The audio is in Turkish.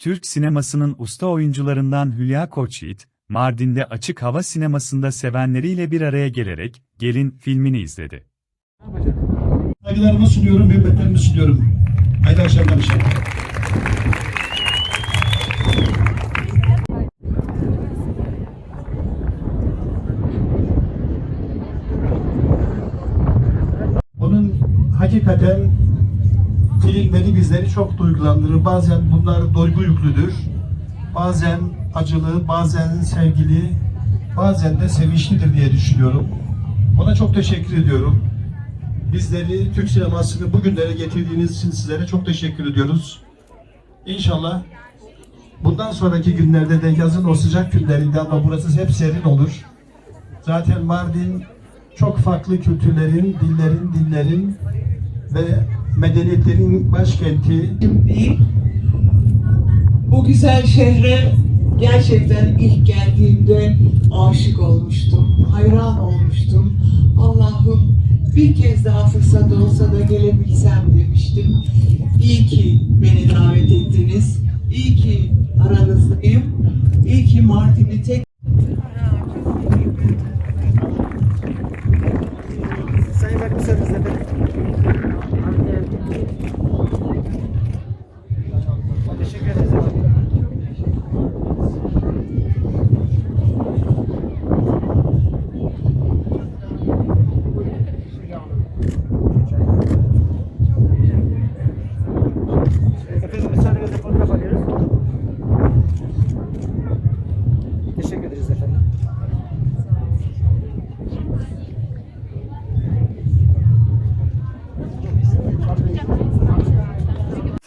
Türk sinemasının usta oyuncularından Hülya Koçyiğit, Mardin'de açık hava sinemasında sevenleriyle bir araya gelerek Gelin filmini izledi. Saygılarımı sunuyorum, hürmetlerimi sunuyorum. Hayırlı akşamlar inşallah. Onun hakikaten filmleri bizleri çok duygulandırır. Bazen bunlar duygu yüklüdür. Bazen acılı, bazen sevgili, bazen de sevinçlidir diye düşünüyorum. Ona çok teşekkür ediyorum. Bizleri Türk sinemasını bugünlere getirdiğiniz için sizlere çok teşekkür ediyoruz. İnşallah bundan sonraki günlerde de yazın o sıcak günlerinde ama burası hep serin olur. Zaten Mardin çok farklı kültürlerin, dillerin, dinlerin ve medeniyetlerin başkenti. değil. Bu güzel şehre gerçekten ilk geldiğimde aşık olmuştum, hayran olmuştum. Allah'ım bir kez daha fırsat olsa da gelebilsem demiştim. İyi ki beni davet ettiniz. İyi ki aranızdayım.